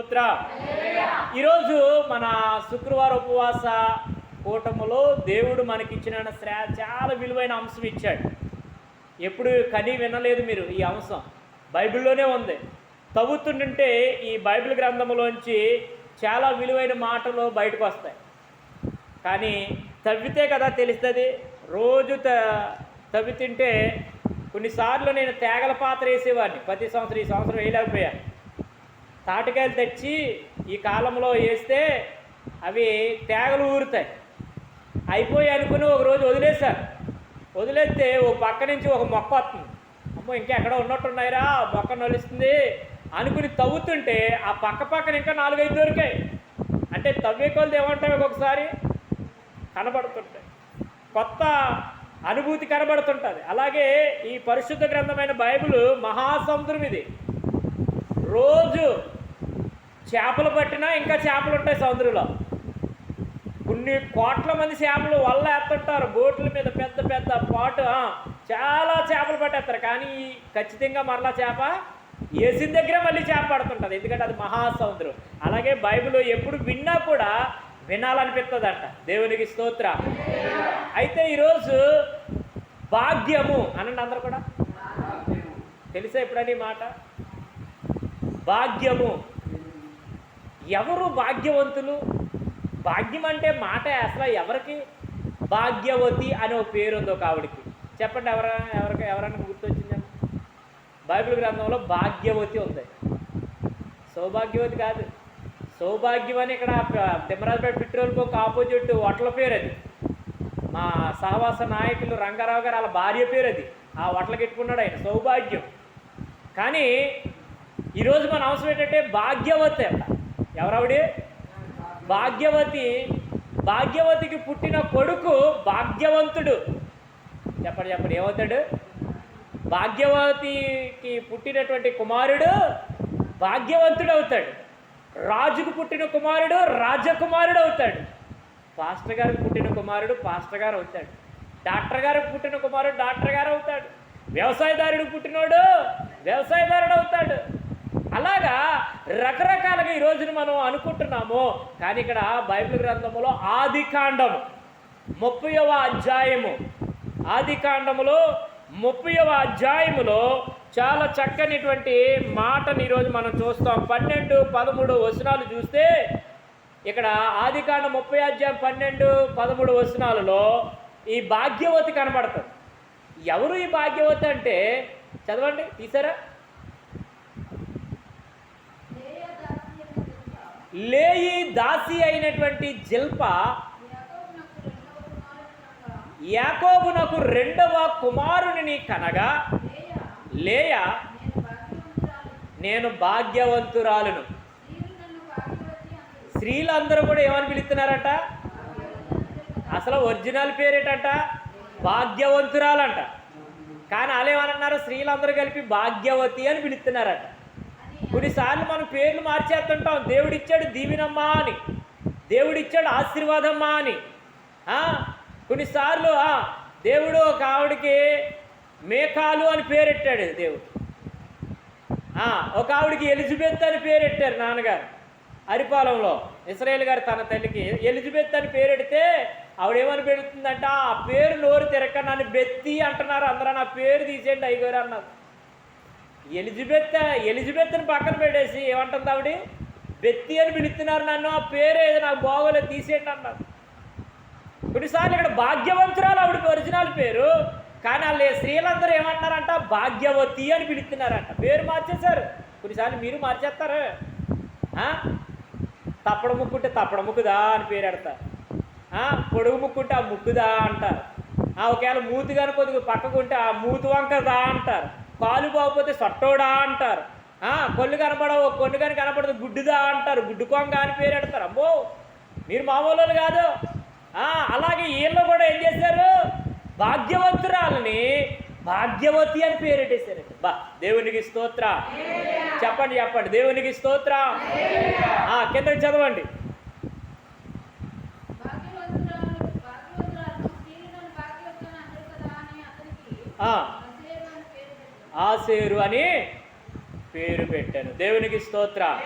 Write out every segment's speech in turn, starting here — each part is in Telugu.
స్తోత్ర ఈరోజు మన శుక్రవారం ఉపవాస కూటములో దేవుడు మనకిచ్చిన శ్రా చాలా విలువైన అంశం ఇచ్చాడు. ఎప్పుడు కని వినలేదు మీరు ఈ అంశం. బైబిల్లోనే ఉంది. తవ్వుతుంటుంటే ఈ బైబిల్ గ్రంథంలోంచి చాలా విలువైన మాటలు బయటకు వస్తాయి. కానీ తవ్వితే కదా తెలుస్తుంది. రోజు త తవ్వి కొన్నిసార్లు నేను తేగల పాత్ర వేసేవాడిని. ప్రతి సంవత్సరం ఈ సంవత్సరం వేయలేకపోయాను. తాటికాయలు తెచ్చి ఈ కాలంలో వేస్తే అవి తేగలు ఊరుతాయి. అయిపోయి అనుకుని ఒక రోజు వదిలేస్తే ఓ పక్క నుంచి ఒక మొక్క వస్తుంది. అమ్మో ఇంకెక్కడ ఉన్నట్టున్నాయిరా ఆ మొక్క నలుస్తుంది అనుకుని తవ్వుతుంటే ఆ పక్క పక్కన ఇంకా నాలుగైదు దొరికాయి. అంటే తవ్వే కొలది ఏమంటావు ఒక్కొక్కసారి? కనబడుతుంటాయి. కొత్త అనుభూతి కనబడుతుంటుంది. అలాగే ఈ పరిశుద్ధ గ్రంథమైన బైబిల్ మహాసముద్రం ఇది. రోజు చేపలు పట్టినా ఇంకా చేపలు ఉంటాయి సముద్రంలో. కొన్ని కోట్ల మంది చేపలు వల్ల ఎత్తుంటారు. బోట్ల మీద పెద్ద పెద్ద పాటు చాలా చేపలు పట్టేస్తారు. కానీ ఖచ్చితంగా మరలా చేప వేసిన దగ్గర మళ్ళీ చేప పడుతుంటుంది. ఎందుకంటే అది మహాసముద్రం. అలాగే బైబిల్ ఎప్పుడు విన్నా కూడా వినాలనిపిస్తుందంట. దేవునికి స్తోత్ర. అయితే ఈరోజు భాగ్యము అనండి అందరు కూడా. తెలుసా ఎప్పుడని మాట? భాగ్యము. ఎవరు భాగ్యవంతులు? భాగ్యం అంటే మాట అసలు ఎవరికి? భాగ్యవతి అనే ఒక పేరు ఉంది ఒక చెప్పండి ఎవర ఎవరికి ఎవరైనా గుర్తొచ్చిందండి బైబిల్ గ్రంథంలో భాగ్యవతి ఉంది. సౌభాగ్యవతి కాదు. సౌభాగ్యం అని ఇక్కడ Thimmarajapeta petrol bunk opposite hotel పేరు అది. మా సహవాస నాయకులు రంగారావు గారు వాళ్ళ భార్య పేరు అది. ఆ హోటల్ పెట్టుకున్నాడు ఆయన. సౌభాగ్యం. కానీ ఈరోజు మన అవసరం ఏంటంటే భాగ్యవతి అంట. ఎవరావిడి? భాగ్యవతి. భాగ్యవతికి పుట్టిన కొడుకు భాగ్యవంతుడు. చెప్పండి చెప్పండి ఏమవుతాడు? భాగ్యవతికి పుట్టినటువంటి కుమారుడు భాగ్యవంతుడు అవుతాడు. రాజుకు పుట్టిన కుమారుడు రాజకుమారుడు అవుతాడు. పాస్టర్ గారికి పుట్టిన కుమారుడు పాస్టర్ గారు అవుతాడు. డాక్టర్ గారికి పుట్టిన కుమారుడు డాక్టర్ గారు అవుతాడు. వ్యవసాయదారుడు పుట్టినోడు వ్యవసాయదారుడు అవుతాడు. అలాగా రకరకాలుగా ఈ రోజున మనం అనుకుంటున్నాము. కానీ ఇక్కడ బైబిల్ గ్రంథములో ఆది కాండము ముప్పైవ అధ్యాయము. ఆది కాండములో ముప్పైవ అధ్యాయములో చాలా చక్కనిటువంటి మాటని ఈరోజు మనం చూస్తాం. పన్నెండు పదమూడు వచనాలు చూస్తే ఇక్కడ ఆదికాండ ముప్పై అధ్యాయం పన్నెండు పదమూడు వచనాలలో ఈ భాగ్యవతి కనబడుతుంది ఎవరు ఈ భాగ్యవతి అంటే? చదవండి తీసారా? లేయి దాసి అయినటువంటి జిల్ప యాకోబునకు రెండవ కుమారుని కనగా లేయ నేను భాగ్యవంతురాలను. స్త్రీలందరూ కూడా ఏమని పిలుస్తున్నారట? అసలు ఒరిజినల్ పేరేటట? భాగ్యవంతురాలంట. కానీ వాళ్ళు ఏమన్నారు స్త్రీలందరూ కలిపి భాగ్యవతి అని పిలుస్తున్నారట. కొన్నిసార్లు మనం పేర్లు మార్చేస్తుంటాం. దేవుడిచ్చాడు దీవినమ్మా అని. దేవుడిచ్చాడు ఆశీర్వాదమ్మా అని. ఆ, కొన్నిసార్లు ఆ, దేవుడు ఒక ఆవిడకి మేకాలు అని పేరెట్టాడు దేవుడు. ఆ, ఒక ఆవిడకి ఎలిజబెత్ అని పేరెట్టారు నాన్నగారు. అరిపాలెంలో ఇస్రాయేల్ గారు తన తల్లికి ఎలిజబెత్ అని పేరెడితే ఆవిడేమని పెడుతుందంటే పెడుతుందంట ఆ పేరు నోరు తిరక్క నన్ను బెత్తి అంటున్నారు. అందరూ నా పేరు తీసేయండి అయ్యగారు అన్నారు. ఎలిజబెత్ ఎలిజబెత్ని పక్కన పెట్టేసి ఏమంటుంది ఆవిడ? బెత్తి అని పిలుస్తున్నారు నన్ను ఆ పేరు ఏదో నాకు బాగోలేదు తీసేయండి అన్నారు. కొన్నిసార్లు ఇక్కడ భాగ్యవంతురాలు ఆవిడ ఒరిజినల్ పేరు కానీ వాళ్ళు స్త్రీలందరూ ఏమంటున్నారంట? భాగ్యవతి అని పిలుస్తున్నారంట. పేరు మార్చేశారు. కొన్నిసార్లు మీరు మార్చేస్తారు? తప్పడ ముక్కుంటే తప్పడ ముక్కుదా అని పేరు పెడతారు. పొడుగు ముక్కుంటే ఆ ముక్కుదా అంటారు. ఆ ఒకవేళ మూతి కొద్దిగా పక్కకుంటే ఆ మూతి వంకదా అంటారు. కాలు బాగపోతే సొట్టోడా అంటారు. కొల్లు కనపడవు కొన్ని కానీ కనపడదు గుడ్డుదా అంటారు. గుడ్డు కొంగ అని పేరు పెడతారు. అమ్మో మీరు మామూలు కాదు. అలాగే వీళ్ళు కూడా ఏం చేశారు? భాగ్యవంతురాలని భాగ్యవతి అని పేరెట్టేశారు బా దేవునికి స్తోత్ర. చెప్పండి చెప్పండి. దేవునికి స్తోత్ర. ఆ, కిందకి చదవండి. ఆ, ఆసేరు అని పేరు పెట్టాను. దేవునికి స్తోత్ర.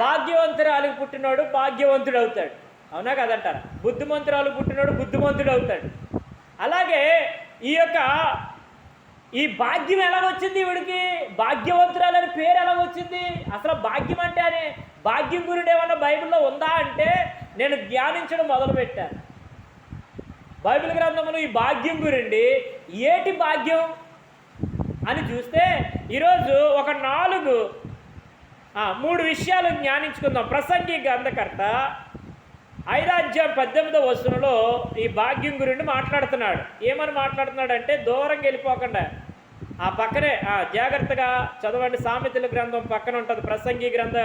భాగ్యవంతురాలు పుట్టినోడు భాగ్యవంతుడు అవుతాడు. అవునా కదంటారు? బుద్ధిమంతురాలు పుట్టినోడు బుద్ధిమంతుడు అవుతాడు. అలాగే ఈ యొక్క ఈ భాగ్యం ఎలా వచ్చింది ఈవిడికి భాగ్యవంతురాలని పేరు ఎలా వచ్చింది? అసలు భాగ్యం అంటే అని భాగ్యం గురుడు ఏమన్నా బైబిల్లో ఉందా అంటే నేను ధ్యానించడం మొదలుపెట్టాను. బైబిల్ గ్రంథంలో ఈ భాగ్యం గురండి ఏటి భాగ్యం? అని చూస్తే ఈరోజు ఒక నాలుగు మూడు విషయాలు జ్ఞానించుకుందాం. ప్రసంగి గ్రంథకర్త ఐరాజ్యం పద్దెనిమిదో వచనంలో ఈ భాగ్యం గురించి మాట్లాడుతున్నాడు. ఏమని మాట్లాడుతున్నాడు అంటే దూరంగా వెళ్ళిపోకుండా. ఆ పక్కనే జాగ్రత్తగా చదవండి. సామెతల గ్రంథం పక్కన ఉంటుంది. ప్రసంగి గ్రంథ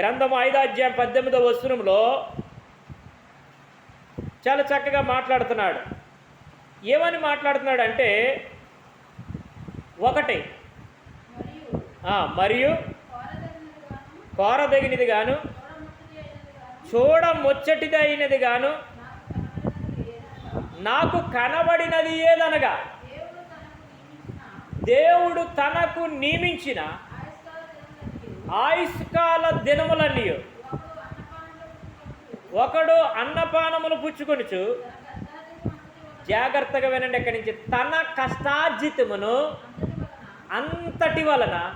గ్రంథం ఐదాధ్యాయం పద్దెనిమిదో వచనంలో చాలా చక్కగా మాట్లాడుతున్నాడు. ఏమని మాట్లాడుతున్నాడు అంటే ఒకటి. మరియు కోరదగినది గాను చూడ ముచ్చటిది అయినది గాను నాకు కనబడినది ఏదనగా దేవుడు తనకు నియమించిన ఆయుష్కాల దినములన్నీ. ఒకడు అన్నపానములు పుచ్చుకొనుచు జాగ్రత్తగా వినండి ఎక్కడి నుంచి తన కష్టార్జితమును అంతటి వలన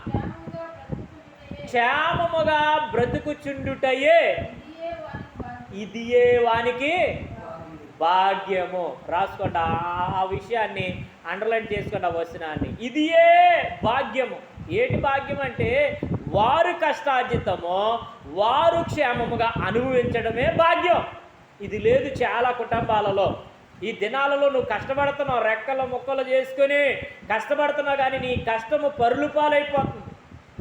క్షేమముగా బ్రతుకుచుండుటయే ఇదియే వానికి భాగ్యము. రాసుకోండి ఆ- ఆ విషయాన్ని అండర్లైన్ చేసుకోండి ఆ వచనాన్ని. ఇదియే భాగ్యము. ఏటి భాగ్యం అంటే వారు కష్టార్జితము వారు క్షేమముగా అనుభవించడమే భాగ్యం. ఇది లేదు చాలా కుటుంబాలలో. ఈ దినాలలో నువ్వు కష్టపడుతున్నావు రెక్కలు ముక్కలు చేసుకొని కష్టపడుతున్నావు కానీ నీ కష్టము పరులు పాలైపోతుంది.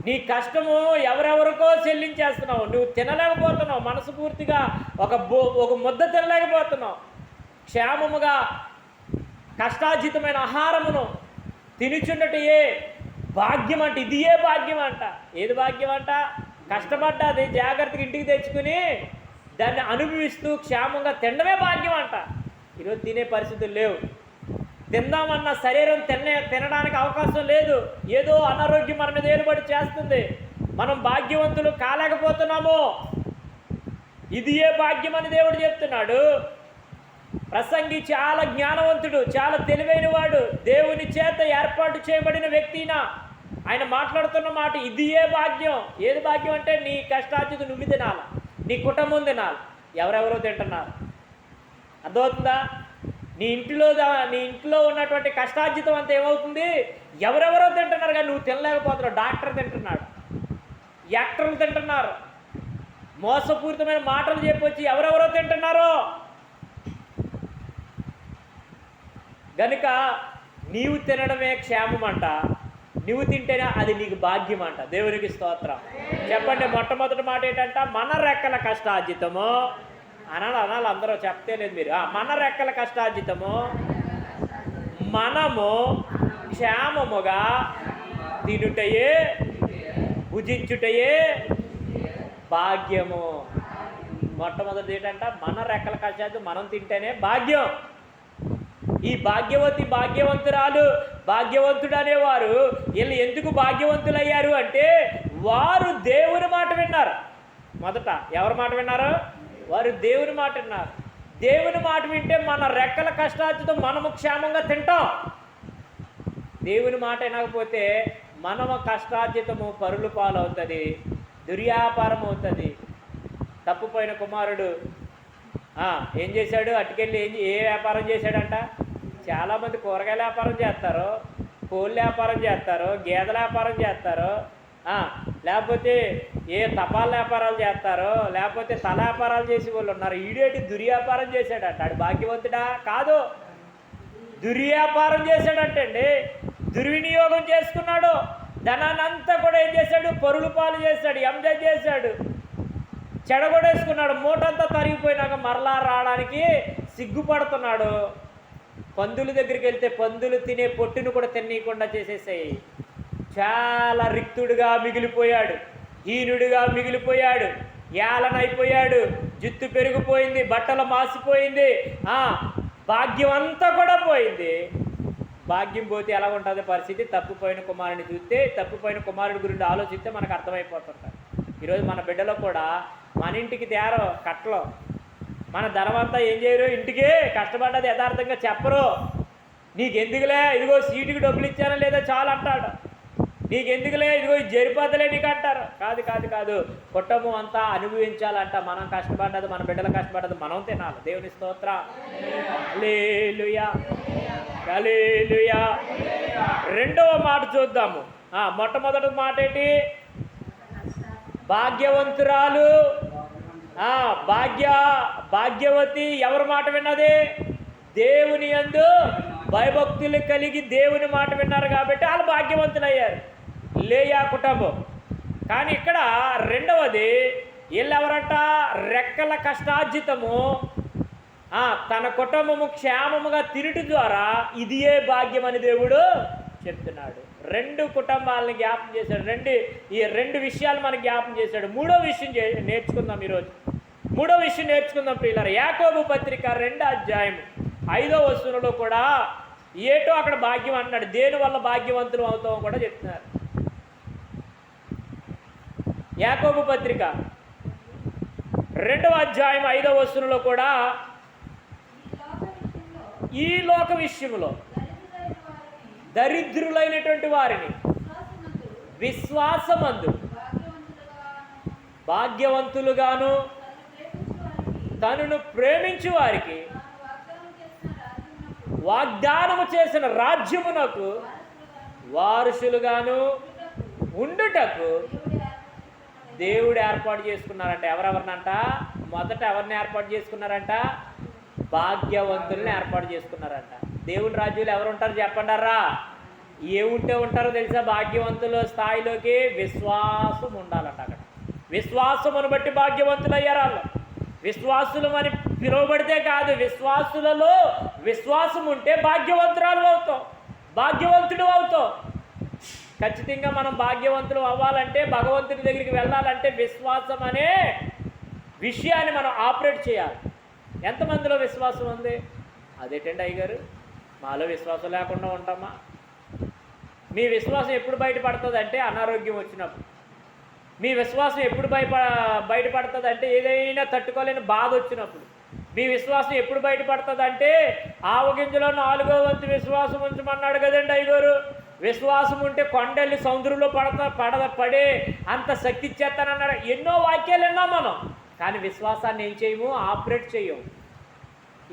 నీ కష్టము ఎవరెవరికో చెల్లించేస్తున్నావు. నువ్వు తినలేకపోతున్నావు మనస్ఫూర్తిగా ఒక బో ఒక ముద్ద తినలేకపోతున్నావు. క్షేమముగా కష్టార్జితమైన ఆహారమును తినుచున్నట్టు ఏ భాగ్యం అంట ఇది ఏ భాగ్యం అంట. ఏది భాగ్యం అంట? కష్టపడ్డది జాగ్రత్తగా ఇంటికి తెచ్చుకుని దాన్ని అనుభవిస్తూ క్షేమంగా తినడమే భాగ్యం అంట. ఈరోజు తినే పరిస్థితులు లేవు. తిందామన్న శరీరం తినే తినడానికి అవకాశం లేదు. ఏదో అనారోగ్యం మన మీద ఏలుబడి చేస్తుంది. మనం భాగ్యవంతులు కాలేకపోతున్నాము. ఇది ఏ భాగ్యం అని దేవుడు చెప్తున్నాడు. ప్రసంగి చాలా జ్ఞానవంతుడు చాలా తెలివైన వాడు. దేవుని చేత ఏర్పాటు చేయబడిన వ్యక్తిన ఆయన మాట్లాడుతున్న మాట ఇది ఏ భాగ్యం? ఏది భాగ్యం అంటే నీ కష్టార్జిత నువ్వు తినాలి. నీ కుటుంబం తినాలి. ఎవరెవరో తింటున్నారు. అర్థమవుతుందా? నీ ఇంటిలో దా- నీ ఇంట్లో ఉన్నటువంటి కష్టార్జితం అంతా ఏమవుతుంది? ఎవరెవరో తింటున్నారు కానీ నువ్వు తినలేకపోతున్నావు. డాక్టర్ తింటున్నాడు. యాక్టర్లు తింటున్నారు. మోసపూరితమైన మాటలు చెప్పొచ్చి ఎవరెవరో తింటున్నారో? గనుక నీవు తినడమే క్షేమం అంట నువ్వు తింటేనే అది నీకు భాగ్యం అంట దేవునికి స్తోత్రం. చెప్పండి మొట్టమొదటి మాట ఏంటంట? మన రెక్కల కష్టార్జితము. అనాలి అనాలి అందరూ చెప్తే లేదు మీరు. ఆ, మన రెక్కల కష్టార్జితము మనము క్షేమముగా తినుటయే భుజించుటయే భాగ్యము. మొట్టమొదటి ఏంటంట మన రెక్కల కష్టార్జితం మనం తింటేనే భాగ్యం. ఈ భాగ్యవతి భాగ్యవంతురాలు భాగ్యవంతుడు అనేవారు వీళ్ళు ఎందుకు భాగ్యవంతులయ్యారు అంటే వారు దేవుని మాట విన్నారు. మొదట ఎవరి మాట విన్నారు? వారు దేవుని మాట విన్నారు దేవుని మాట వింటే మన రెక్కల కష్టార్జితం మనము క్షేమంగా తింటాం. దేవుని మాట వినకపోతే మనము కష్టార్జితము పరులు పాలవుతుంది దుర్వ్యాపారం అవుతుంది. తప్పుపోయిన కుమారుడు ఏం చేశాడు? అటుకెళ్ళి ఏం ఏ వ్యాపారం చేశాడంట? చాలామంది కూరగాయల వ్యాపారం చేస్తారు కోళ్ళ వ్యాపారం చేస్తారు గేదెల వ్యాపారం చేస్తారు లేకపోతే ఏ తపాల వ్యాపారాలు చేస్తారో లేకపోతే తల వ్యాపారాలు చేసే వాళ్ళు ఉన్నారు. ఈడేటి దుర్వ్యాపారం చేశాడంట. ఆడు భాగ్యవంతుడా? కాదు. దుర్వ్యాపారం చేశాడంటండి. దుర్వినియోగం చేసుకున్నాడు. ధనాన్నంతా కూడా ఏం చేశాడు? పరులు పాలు చేశాడు ఎంజాయ్ చేశాడు. చెడగొడేసుకున్నాడు మూటంతా తరిగిపోయినాక మరలా రావడానికి సిగ్గుపడుతున్నాడు. పందుల దగ్గరికి వెళ్తే పందులు తినే పొట్టును కూడా తినేయకుండా చేసేసాయి. చాలా రిక్తుడుగా మిగిలిపోయాడు హీనుడిగా మిగిలిపోయాడు ఏలనైపోయాడు జుత్తు పెరిగిపోయింది బట్టలు మాసిపోయింది భాగ్యం అంతా కూడా పోయింది. భాగ్యం పోతే ఎలా ఉంటుంది పరిస్థితి? తప్పిపోయిన కుమారుని చూస్తే తప్పిపోయిన కుమారుడి గురించి ఆలోచిస్తే మనకు అర్థమైపోతుంటారు ఈరోజు మన బిడ్డలో కూడా మన ఇంటికి తేరో కట్టలో మన ధనమంతా ఏం చేయరు? ఇంటికి కష్టపడ్డది యథార్థంగా చెప్పరు. నీకెందుకులే? ఇదిగో సీటుకి డబ్బులు ఇచ్చానా లేదా చాలు అంటాడు. నీకెందుకులే? ఇదిగో జరిపోతలే నీకు అంటారు కాదు కాదు కాదు. కుటుంబం అంతా అనుభవించాలంట. మనం కష్టపడ్డది మన బిడ్డలు కష్టపడ్డది మనం తినాలి. దేవుని స్తోత్ర. రెండవ మాట చూద్దాము. మొట్టమొదటి మాట ఏంటి? భాగ్యవంతురాలు. భాగ్య భాగ్యవతి ఎవరి మాట విన్నది? దేవుని యందు భయభక్తులు కలిగి దేవుని మాట విన్నారు కాబట్టి వాళ్ళు భాగ్యవంతులయ్యారు. లేయా కుటుంబం. కానీ ఇక్కడ రెండవది వీళ్ళెవరట? రెక్కల కష్టార్జితము. తన కుటుంబము క్షేమముగా తిరుటు ద్వారా ఇదియే భాగ్యం అని దేవుడు చెప్తున్నాడు. రెండు కుటుంబాలను జ్ఞాపం చేశాడు. రెండు ఈ రెండు విషయాలు మనకు జ్ఞాపం చేశాడు. మూడో విషయం నేర్చుకుందాం ఈరోజు. మూడో విషయం నేర్చుకుందాం ప్రియులారు. యాకోబు పత్రిక రెండో అధ్యాయం ఐదో వస్తువులలో కూడా ఏటో అక్కడ భాగ్యం అన్నాడు దేని వల్ల భాగ్యవంతులు అవుతామో కూడా చెప్తున్నారు. యాకోబు పత్రిక. రెండవ అధ్యాయం ఐదవ వస్తువులో కూడా ఈ లోక విషయంలో దరిద్రులైనటువంటి వారిని విశ్వాసమందు భాగ్యవంతులుగాను తనను ప్రేమించు వారికి వాగ్దానము చేసిన రాజ్యమునకు వారసులుగాను ఉండుటకు దేవుడు ఏర్పాటు చేసుకున్నారంట. ఎవరెవరినంట? మొదట ఎవరిని ఏర్పాటు చేసుకున్నారంట? భాగ్యవంతుల్ని ఏర్పాటు చేసుకున్నారంట. దేవుని రాజ్యులు ఎవరు ఉంటారు చెప్పండారా ఏ ఉంటే ఉంటారో తెలుసా? భాగ్యవంతుల స్థాయిలోకి విశ్వాసం ఉండాలంట అక్కడ. విశ్వాసమును బట్టి భాగ్యవంతులు అయ్యారు వాళ్ళు. విశ్వాసులు అని పిలువబడితే కాదు విశ్వాసులలో విశ్వాసం ఉంటే భాగ్యవంతురాలు అవుతాం భాగ్యవంతుడు అవుతాం ఖచ్చితంగా మనం భాగ్యవంతులు అవ్వాలంటే భగవంతుడి దగ్గరికి వెళ్ళాలంటే విశ్వాసం అనే విషయాన్ని మనం ఆపరేట్ చేయాలి. ఎంతమందిలో విశ్వాసం ఉంది? అదేటండి అయ్యగారు మాలో విశ్వాసం లేకుండా ఉంటామా? మీ విశ్వాసం ఎప్పుడు బయటపడుతుంది అంటే అనారోగ్యం వచ్చినప్పుడు. మీ విశ్వాసం ఎప్పుడు బయట బయటపడుతుంది అంటే ఏదైనా తట్టుకోలేని బాధ వచ్చినప్పుడు. మీ విశ్వాసం ఎప్పుడు బయటపడుతుంది అంటే ఆవగింజలో నాలుగో వంతు విశ్వాసం ఉంచమన్నాడు కదండి అయ్యగారు. విశ్వాసం ఉంటే కొండల్ని సముద్రంలో పడతా పడ పడే అంత శక్తి ఇచ్చేస్తానన్నాడు ఎన్నో వాక్యాలు విన్నాం మనం. కానీ విశ్వాసాన్ని ఏం చేయము? ఆపరేట్ చేయము.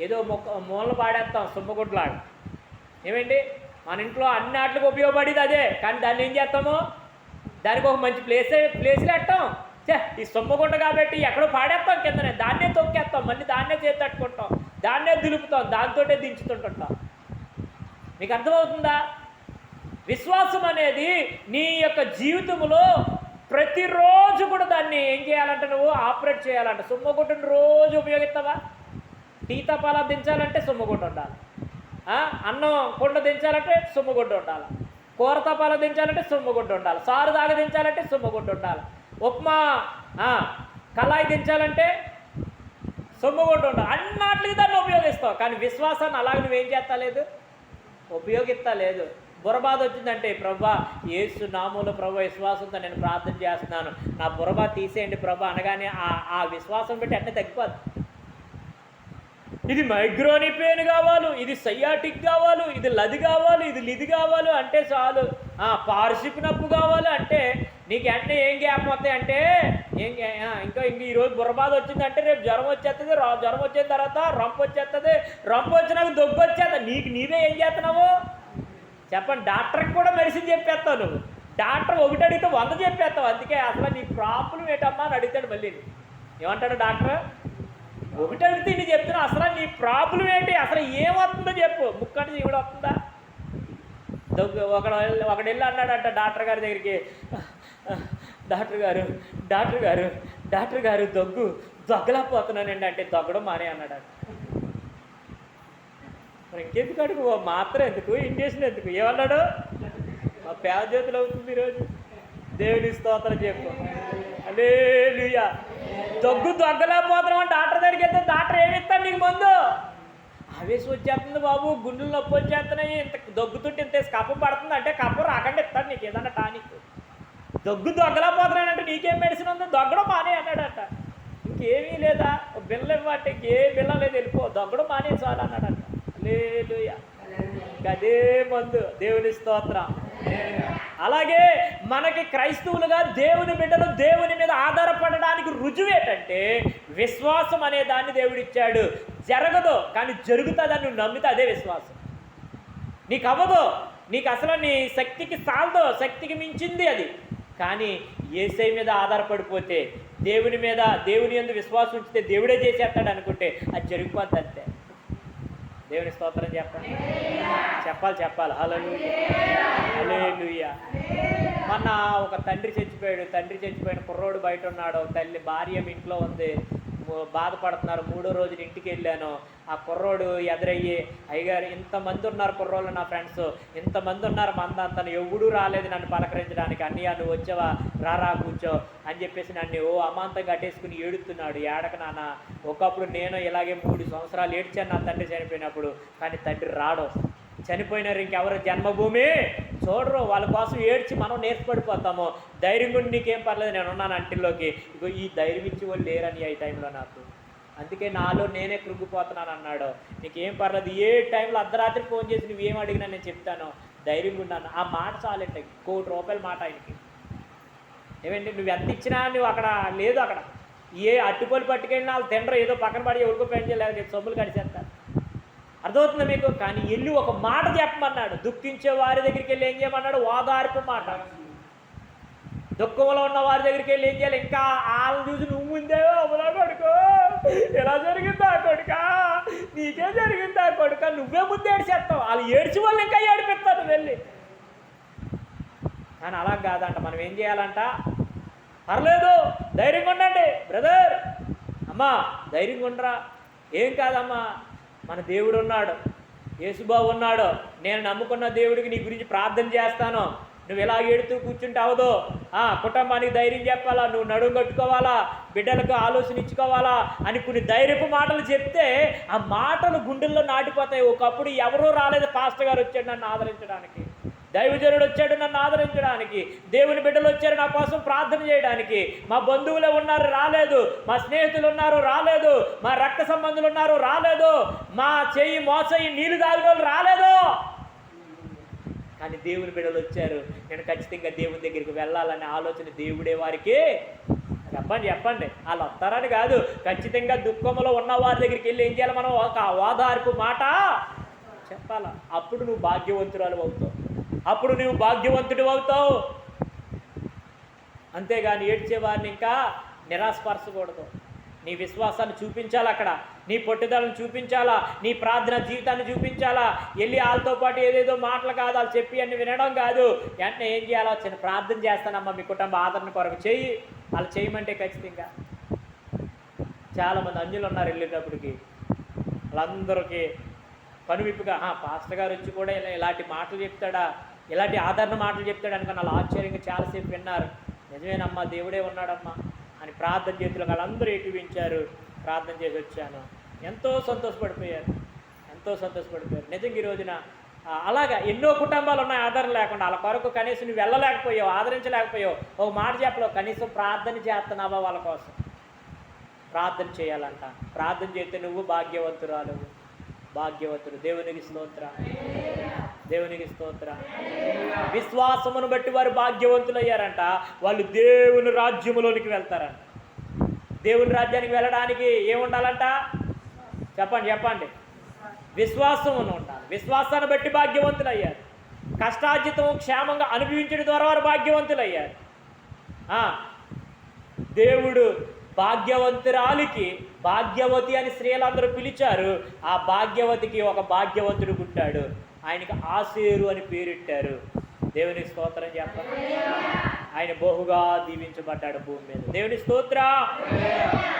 ఏదో మొక్క మూలన పాడేస్తాం సుమ్మగుడ్లాడు ఏమండి? మన ఇంట్లో అన్ని ఆటలకు ఉపయోగపడేది అదే. కానీ దాన్ని ఏం చేస్తాము? దానికి ఒక మంచి ప్లేస్ ప్లేస్లు పెట్టాం. చే ఈ సొమ్మగుంట కాబట్టి ఎక్కడో పాడేస్తాం కిందనే. దాన్నే తొక్కేస్తాం. మళ్ళీ దాన్నే చేతి తట్టుకుంటాం. దాన్నే దులుపుతాం. దాంతోటే దించుతుంటుంటాం. మీకు అర్థమవుతుందా? విశ్వాసం అనేది నీ యొక్క జీవితంలో ప్రతిరోజు కూడా దాన్ని ఏం చేయాలంటే నువ్వు ఆపరేట్ చేయాలంట. సొమ్మగుంటను రోజు ఉపయోగిస్తావా? టీ దించాలంటే సొమ్మగుంట ఉండాలి. అన్నం కుండ దించాలంటే సొమ్మగుంట ఉండాలి. కూర తపాలా దించాలంటే సొమ్మగుంట ఉండాలి. సారు దాగ దించాలంటే సొమ్మగుంట ఉండాలి. ఉప్మా కళాయి దించాలంటే సొమ్మగుంట ఉండాలి. అన్నాటికి దాన్ని ఉపయోగిస్తావు. కానీ విశ్వాసాన్ని అలాగే నువ్వేం చేస్తలేదు? ఉపయోగిస్తలేదు. బుర్రబాధ వచ్చిందంటే ప్రభా ఏసు నామూల ప్రభు విశ్వాసంతో నేను ప్రార్థన చేస్తున్నాను. నా బుర్రబాధ తీసేయండి ప్రభా అనగానే ఆ ఆ విశ్వాసం పెట్టి అన్నీ తగ్గిపోదు. ఇది మైగ్రోని పెయిన్ కావాలి ఇది సయాటిక్ కావాలి ఇది లది కావాలి ఇది లిది కావాలి అంటే చాలు. ఆ, పార్షిప్ నప్పు కావాలి అంటే నీకు వెంటనే ఏం గ్యాప్ వస్తాయి అంటే ఏం ఇంకా ఇంక ఈరోజు బుర్రబాధ వచ్చిందంటే రేపు జ్వరం వచ్చేస్తుంది జ్వరం వచ్చిన తర్వాత రంపు వచ్చేస్తుంది రంపు వచ్చినాక దొబ్బు వచ్చేస్తుంది నీకు నీవే ఏం చేస్తున్నావు చెప్పండి డాక్టర్కి కూడా మెడిసిన్ చెప్పేస్తావు నువ్వు. డాక్టర్ ఒకటి అడిగితే వంద చెప్పేస్తావు. అందుకే అసలు నీ ప్రాబ్లం ఏంటమ్మా అని అడుగుతాడు మళ్ళీ. ఏమంటాడు డాక్టర్? ఒకటి అడిగితే నీ చెప్తున్నా అసలు నీ ప్రాబ్లం ఏంటి? అసలు ఏమవుతుందో చెప్పు. ముక్కంటి చీవుడు వస్తుందా? దొంగ ఒకడు ఒకడు వెళ్ళి అన్నాడంట డాక్టర్ గారి దగ్గరికి. డాక్టర్ గారు డాక్టర్ గారు డాక్టర్ గారు దగ్గు దగ్గలేకపోతున్నానండి అంటే దగ్గడం మానే అన్నాడు. మరి ఇంకెందుకు అడుగు? ఓ మాత్రం ఎందుకు? ఇంజక్షన్ ఎందుకు? ఏమన్నాడు? మా పేద చేతులు అవుతుంది ఈరోజు. దేవుని స్తోత్రం చెప్పు. అదే దగ్గు దగ్గలేకపోతున్నాం అంటే డాక్టర్ దగ్గరికి వెళ్తే డాక్టర్ ఏమి ఇస్తాడు నీకు ముందు? ఆవేశం వచ్చేస్తుంది బాబు. గుండెలు నొప్పి వచ్చేస్తున్నాయి. ఇంత దగ్గుతుంటే ఇంత కప్పు పడుతుంది అంటే కప్పు రాకుండా ఇస్తాడు నీకు ఏదన్నా టానిక్. దగ్గు దొగ్గలా నీకేం మెడిసిన్ ఉంది? దగ్గడం మానే అన్నాడట ఇంకేమీ లేదా? బిల్ల ఇవ్వంటే ఇంకే బిల్ల లేదు. వెళ్ళిపో. దగ్గడం మానే చాలు అన్నాడట అదే మందు. దేవుని స్తోత్రం. అలాగే మనకి క్రైస్తవులుగా దేవుని బిడ్డలు దేవుని మీద ఆధారపడడానికి రుజువు ఏంటంటే విశ్వాసం అనే దాన్ని దేవుడిచ్చాడు. జరగదు కానీ జరుగుతుందని నువ్వు నమ్మితే అదే విశ్వాసం. నీకు అవ్వదు నీకు అసలు నీ శక్తికి సాలదు శక్తికి మించింది అది. కానీ ఏసై మీద ఆధారపడిపోతే దేవుని మీద దేవుని ఎందు విశ్వాసం ఉంచితే దేవుడే చేసేస్తాడు అనుకుంటే అది జరిగిపోద్ది అంతే. దేవుని స్తోత్రం చెప్పండి. చెప్పాలి చెప్పాలి. హలో హల్లెలూయా మొన్న ఒక తండ్రి చచ్చిపోయాడు. తండ్రి చచ్చిపోయిన కుర్రోడు బయట ఉన్నాడు. తల్లి భార్య మీ ఇంట్లో ఉంది. బాధపడుతున్నారు. మూడో రోజున ఇంటికి వెళ్ళాను. ఆ కుర్రోడు ఎదురయ్యి అయ్యగారు ఇంతమంది ఉన్నారు కుర్రోళ్ళు నా ఫ్రెండ్స్. ఇంతమంది ఉన్నారు మందంతా ఎవడూ రాలేదు నన్ను పలకరించడానికి. అన్నయ్య నువ్వు వచ్చావా? రారా కూర్చో. అని చెప్పేసి నన్ను ఓ అమాంతం కట్టేసుకుని ఏడుతున్నాడు. ఏడక నాన్న. ఒకప్పుడు నేను ఇలాగే మూడు సంవత్సరాలు ఏడ్చాను నా తండ్రి చనిపోయినప్పుడు. కానీ తండ్రి రాడు. చనిపోయినారు ఇంకెవరు జన్మభూమి? చూడరు వాళ్ళ కోసం ఏడ్చి మనం నేర్పడిపోతాము ధైర్యం కూడా నీకేం పర్లేదు నేను ఉన్నాను అంటిల్లోకి. ఇగో ఈ ధైర్యం ఇచ్చి వాళ్ళు లేరని ఈ టైంలో నాకు. అందుకే నాలో నేనే కృంగిపోతున్నాను అన్నాడు. నీకేం పర్లేదు ఏ టైంలో అర్ధరాత్రి ఫోన్ చేసి నువ్వేం అడిగినా నేను చెప్తాను. ధైర్యంగా ఉన్నాను. ఆ మాట చాలంట కోటి రూపాయల మాట ఆయనకి. ఏమండి నువ్వు ఎంత ఇచ్చినా నువ్వు అక్కడ లేదు అక్కడ. ఏ అట్టుకోలు పట్టుకెళ్ళినా వాళ్ళు తినరు ఏదో పక్కన పడి ఎవరికో పెంచలేదు సొమ్ములు కడిచేస్తా అర్థమవుతుందా మీకు? కానీ వెళ్ళి ఒక మాట చెప్పమన్నాడు. దుఃఖించే వారి దగ్గరికి వెళ్ళి ఏం చేయమన్నాడు? ఓదార్పు మాట. దుఃఖంలో ఉన్న వారి దగ్గరికి వెళ్ళి ఏం చేయాలి? ఇంకా వాళ్ళని చూసి నువ్వు ముందే అమలా కొడుకు. ఎలా జరిగిందా కొడుక? నీకే జరిగిందా కొడుక? నువ్వే ముందు ఏడ్చేస్తావు. వాళ్ళు ఏడ్చి వాళ్ళు ఇంకా ఏడిపిస్తారు వెళ్ళి. కానీ అలా కాదంట. మనం ఏం చేయాలంట? పర్లేదు ధైర్యంగా ఉండండి బ్రదర్. అమ్మా ధైర్యంగా ఉండరా? ఏం కాదమ్మా? మన దేవుడు ఉన్నాడు. యేసుబాబు ఉన్నాడు. నేను నమ్ముకున్న దేవుడికి నీ గురించి ప్రార్థన చేస్తాను. నువ్వు ఎలా ఏడుతూ కూర్చుంటే అవదో ఆ, కుటుంబానికి ధైర్యం చెప్పాలా? నువ్వు నడుము కట్టుకోవాలా? బిడ్డలకు ఆలోచన ఇచ్చుకోవాలా? అని కొన్ని ధైర్యపు మాటలు చెప్తే ఆ మాటలు గుండెల్లో నాటిపోతాయి. ఒకప్పుడు ఎవరూ రాలేదు. పాస్టర్ గారు వచ్చాడు నన్ను ఆదరించడానికి. దైవజనుడు వచ్చాడు నన్ను ఆదరించడానికి. దేవుని బిడ్డలు వచ్చారు నా కోసం ప్రార్థన చేయడానికి. మా బంధువులే ఉన్నారు రాలేదు. మా స్నేహితులు ఉన్నారు రాలేదు. మా రక్త సంబంధులు ఉన్నారు రాలేదు. మా చెయ్యి మోసయి నీళ్ళు తాగిన రాలేదు. కానీ దేవుని బిడ్డలు వచ్చారు. నేను ఖచ్చితంగా దేవుని దగ్గరికి వెళ్ళాలనే ఆలోచన దేవుడే వారికి. చెప్పండి చెప్పండి. వాళ్ళు వస్తారని కాదు. ఖచ్చితంగా దుఃఖంలో ఉన్న వారి దగ్గరికి వెళ్ళి ఏం చేయాలి మనం? ఒక ఓదార్పు మాట చెప్పాలా? అప్పుడు నువ్వు భాగ్యవంతురాలు అవుతావు. అప్పుడు నువ్వు భాగ్యవంతుడు అవుతావు. అంతేగాని ఏడ్చేవారిని ఇంకా నిరాశపరచకూడదు. నీ విశ్వాసాన్ని చూపించాలి అక్కడ. నీ పట్టుదలను చూపించాలా? నీ ప్రార్థన జీవితాన్ని చూపించాలా? వెళ్ళి వాళ్ళతో పాటు ఏదేదో మాటలు కాదు వాళ్ళు చెప్పి అన్ని వినడం కాదు. వెంటనే ఏం చేయాలో చిన్న ప్రార్థన చేస్తానమ్మా మీ కుటుంబ ఆదరణ కొరకు. చెయ్యి. వాళ్ళు చేయమంటే ఖచ్చితంగా. చాలామంది అంజులు ఉన్నారు వెళ్ళేటప్పటికి. వాళ్ళందరికీ కనువిప్పుగా పాస్టర్ గారు వచ్చి కూడా ఇలాంటి మాటలు చెప్తాడా? ఇలాంటి ఆదరణ మాటలు చెప్తాడు అనుకో వాళ్ళు ఆశ్చర్యంగా చాలాసేపు విన్నారు. నిజమేనమ్మా దేవుడే ఉన్నాడమ్మా అని ప్రార్థన చేతులు వాళ్ళందరూ ఎటువించారు ప్రార్థన చేసి వచ్చాను. ఎంతో సంతోషపడిపోయారు. ఎంతో సంతోషపడిపోయారు. నిజంగా ఈ రోజున అలాగా ఎన్నో కుటుంబాలు ఉన్నాయి ఆదరణ లేకుండా. వాళ్ళ కొరకు కనీసం నువ్వు వెళ్ళలేకపోయావు ఆదరించలేకపోయావు. ఒక మాట చెప్పలేవు. కనీసం ప్రార్థన చేస్తున్నావా వాళ్ళ కోసం? ప్రార్థన చేయాలంట. ప్రార్థన చేస్తే నువ్వు భాగ్యవంతురాలు. భాగ్యవంతుడు. దేవునికి స్తోత్ర. దేవునికి స్తోత్ర. విశ్వాసమును బట్టి వారు భాగ్యవంతులయ్యారంట. వాళ్ళు దేవుని రాజ్యములోనికి వెళ్తారంట. దేవుని రాజ్యానికి వెళ్ళడానికి ఏముండాలంట? చెప్పండి చెప్పండి. విశ్వాసమును ఉండాలి. విశ్వాసాన్ని బట్టి భాగ్యవంతులయ్యారు. కష్టార్జితం క్షేమంగా అనుభవించడం ద్వారా వారు భాగ్యవంతులయ్యారు. దేవుడు భాగ్యవంతురాలికి భాగ్యవతి అని స్త్రీలందరూ పిలిచారు. ఆ భాగ్యవతికి ఒక భాగ్యవంతుడు పుట్టాడు. ఆయనకి ఆసేరు అని పేరిట్టారు. దేవుని స్తోత్రం చెప్పండి. ఆయన బహుగా దీవించబడ్డాడు భూమి మీద. దేవుని స్తోత్ర.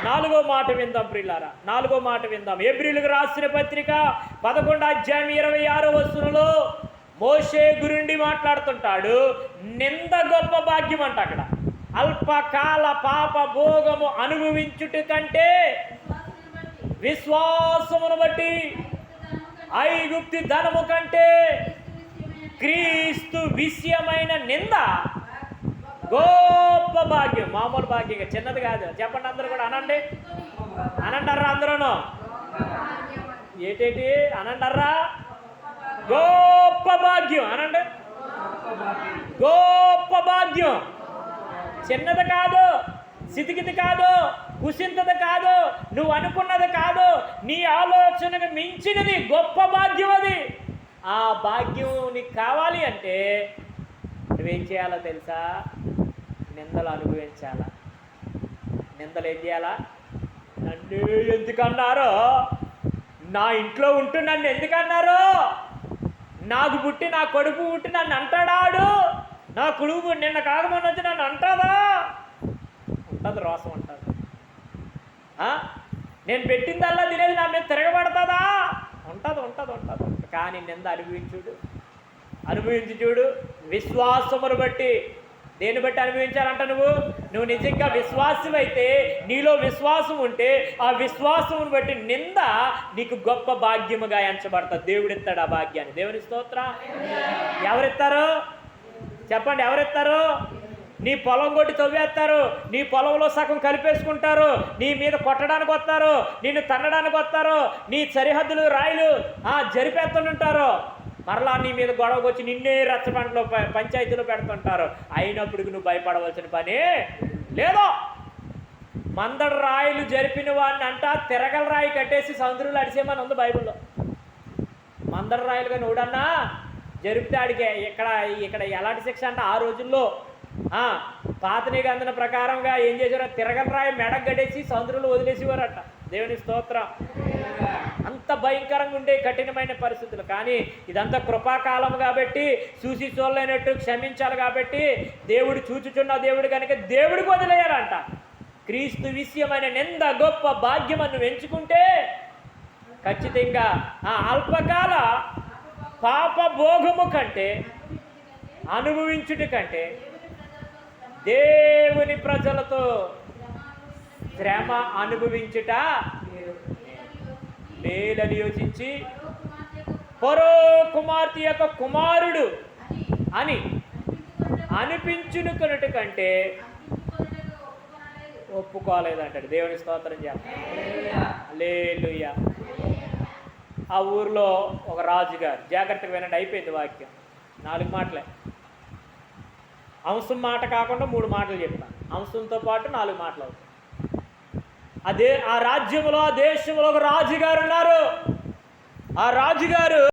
నాలుగో మాట విందాం ప్రిల్లారా నాలుగో మాట విందాం. ఏప్రిల్కి రాసిన పత్రిక పదకొండు అధ్యాయం ఇరవై ఆరో వస్తువులో మోషే గురుండి మాట్లాడుతుంటాడు. నింద గొప్ప భాగ్యం అంట అక్కడ. అల్పకాల పాప భోగము అనుభవించుట కంటే విశ్వాసమును బట్టి ఐగుప్తి ధనము కంటే క్రీస్తు విషయమైన నింద గొప్ప భాగ్యం మామూలు భాగ్యం చిన్నది కాదు. చెప్పండి అందరూ కూడా అనండి. అనంటారా అందరూను? ఏటేటి? అనంటారా గొప్ప భాగ్యం. అనండి. గొప్ప భాగ్యం. చిన్నది కాదు సితికిది కాదు ఉసింతది కాదు నువ్వు అనుకున్నది కాదు. నీ ఆలోచనకు మించినది గొప్ప భాగ్యం అది. ఆ భాగ్యం నీకు కావాలి అంటే నువ్వేం చేయాలో తెలుసా? నిందలు అనుభవించాలా? నిందలు ఏం చేయాలా? నన్ను ఎందుకన్నారో? నా ఇంట్లో ఉంటూ నన్ను ఎందుకన్నారు? నాకు పుట్టి నా కొడుకు పుట్టి నన్ను అంటాడాడు? నా కొడుకు నిన్న కాకమని వచ్చి నన్ను అంటాదా ఉంటుంది రోసం నేను పెట్టిందల్లా తినేది నా మీద తిరగబడుతుందా? ఉంటుంది ఉంటుంది ఉంటుంది. ఉంటుంది కానీ నింద అనుభవించుడు. అనుభవించి చూడు విశ్వాసమును బట్టి దేన్ని బట్టి అనుభవించాలంట నువ్వు? నువ్వు నిజంగా విశ్వాసం అయితే నీలో విశ్వాసం ఉంటే ఆ విశ్వాసమును బట్టి నింద నీకు గొప్ప భాగ్యముగా ఎంచబడతాడు దేవుడు ఇస్తాడు ఆ భాగ్యాన్ని. దేవుని స్తోత్ర. ఎవరిస్తారు? చెప్పండి ఎవరిస్తారు? నీ పొలం కొట్టి తవ్వేస్తారు నీ పొలంలో సగం కలిపేసుకుంటారు నీ మీద కొట్టడానికి వస్తారు నిన్ను తన్నడానికి వస్తారు నీ సరిహద్దులు రాయలు ఆ జరిపేస్తుంటారు మరలా నీ మీద గొడవకు వచ్చి నిన్నే రచ్చబండలో పంచాయతీలో పెడుతుంటారు. అయినప్పుడు నువ్వు భయపడవలసిన పని లేదో. మందడ రాయిలు జరిపిన వాడిని అంట తిరగల రాయి కట్టేసి సముద్రంలో అడిసేమని ఉంది బైబిల్లో. మందడ రాయలుగా నువ్వుడన్నా జరిపితే అడిగే ఇక్కడ ఇక్కడ ఎలాంటి శిక్ష అంటే ఆ రోజుల్లో ఆ, పాత నిబంధన ప్రకారంగా ఏం చేశారు తిరగల రాయి మెడ గడేసి వదిలేసేవారట. దేవుని స్తోత్రం. అంత భయంకరంగా ఉండే కఠినమైన పరిస్థితులు. కానీ ఇదంతా కృపాకాలం కాబట్టి చూసి చూడలేనట్టు క్షమించాలి కాబట్టి దేవుడు చూచుచున్న దేవుడు కనుక దేవుడికి వదిలేయాలంట. క్రీస్తు విషయమైన నింద గొప్ప భాగ్యమను ఎంచుకుంటే ఖచ్చితంగా ఆ అల్పకాల పాప భోగము కంటే అనుభవించుట కంటే దేవుని ప్రజలతో శ్రమ అనుభవించుట మేలని యోచించి పరో కుమార్తె యొక్క కుమారుడు అని అనిపించునుకున్నట్టు కంటే ఒప్పుకోలేదంటాడు. దేవుని స్తోత్రం చేస్తాడు ఆ ఊర్లో ఒక రాజుగారు. జాగ్రత్తగా వినండి అయిపోయింది వాక్యం. నాలుగు మాటలే. అంశం మాట కాకుండా మూడు మాటలు చెప్తాను అంశంతో పాటు నాలుగు మాటలు అవుతాయి. అదే ఆ రాజ్యంలో ఆ దేశంలో ఒక రాజుగారు ఉన్నారు. ఆ రాజుగారు